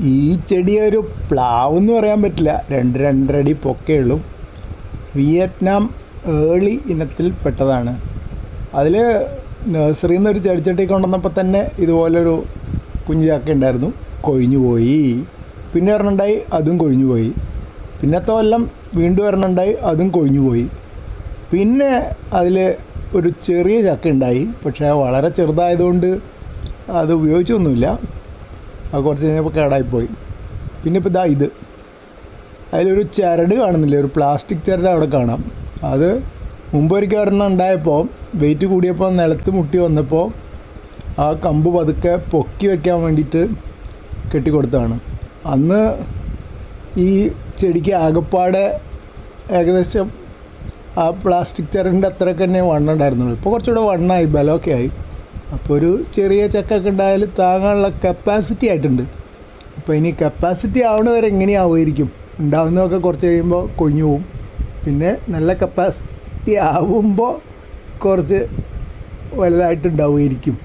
ഈ ചെടി ഒരു പ്ലാവ് എന്ന് പറയാൻ പറ്റില്ല. രണ്ട് രണ്ടരടി പൊക്കെയുള്ളൂ. വിയറ്റ്നാം ഏളി ഇനത്തിൽ പെട്ടതാണ്. അതിൽ നഴ്സറിയിൽ നിന്ന് ഒരു ചെടിച്ചട്ടി കൊണ്ടുവന്നപ്പോൾ തന്നെ ഇതുപോലൊരു കുഞ്ഞു ചക്ക ഉണ്ടായിരുന്നു. കൊഴിഞ്ഞു പോയി. പിന്നെ വരണുണ്ടായി അതും കൊഴിഞ്ഞു പോയി. പിന്നത്തെ കൊല്ലം വീണ്ടും വരണുണ്ടായി അതും കൊഴിഞ്ഞു പോയി. പിന്നെ അതിൽ ഒരു ചെറിയ ചക്ക ഉണ്ടായി. പക്ഷേ വളരെ ചെറുതായതുകൊണ്ട് അത് ഉപയോഗിച്ചൊന്നുമില്ല. അത് കുറച്ച് കഴിഞ്ഞപ്പോൾ കേടായിപ്പോയി. പിന്നെ ഇപ്പോൾ ഇതാ ഇത്. അതിലൊരു ചരട് കാണുന്നില്ല? ഒരു പ്ലാസ്റ്റിക് ചരട് അവിടെ കാണാം. അത് മുമ്പൊരിക്കൽ ഒരെണ്ണം ഉണ്ടായപ്പോൾ വെയിറ്റ് കൂടിയപ്പോൾ നിലത്ത് മുട്ടി വന്നപ്പോൾ ആ കമ്പ് പതുക്കെ പൊക്കി വെക്കാൻ വേണ്ടിയിട്ട് കെട്ടിക്കൊടുത്തതാണ്. അന്ന് ഈ ചെടിക്ക് ആകപ്പാടെ ഏകദേശം ആ പ്ലാസ്റ്റിക് ചരടിന്റെ അത്രയൊക്കെ തന്നെ വണ്ണം ഉണ്ടായിരുന്നുള്ളൂ ഇപ്പോൾ കുറച്ചുകൂടെ വണ്ണമായി ബലമൊക്കെ ആയി. അപ്പോൾ ഒരു ചെറിയ ചക്കൊക്കെ ഉണ്ടായാൽ താങ്ങാനുള്ള കപ്പാസിറ്റി ആയിട്ടുണ്ട്. അപ്പോൾ ഇനി കപ്പാസിറ്റി ആവണവരെ എങ്ങനെയാവുമായിരിക്കും? ഉണ്ടാവുന്നതൊക്കെ കുറച്ച് കഴിയുമ്പോൾ കൊഴിഞ്ഞു പോവും. പിന്നെ നല്ല കപ്പാസിറ്റി ആവുമ്പോൾ കുറച്ച് വലുതായിട്ടുണ്ടാവുമായിരിക്കും.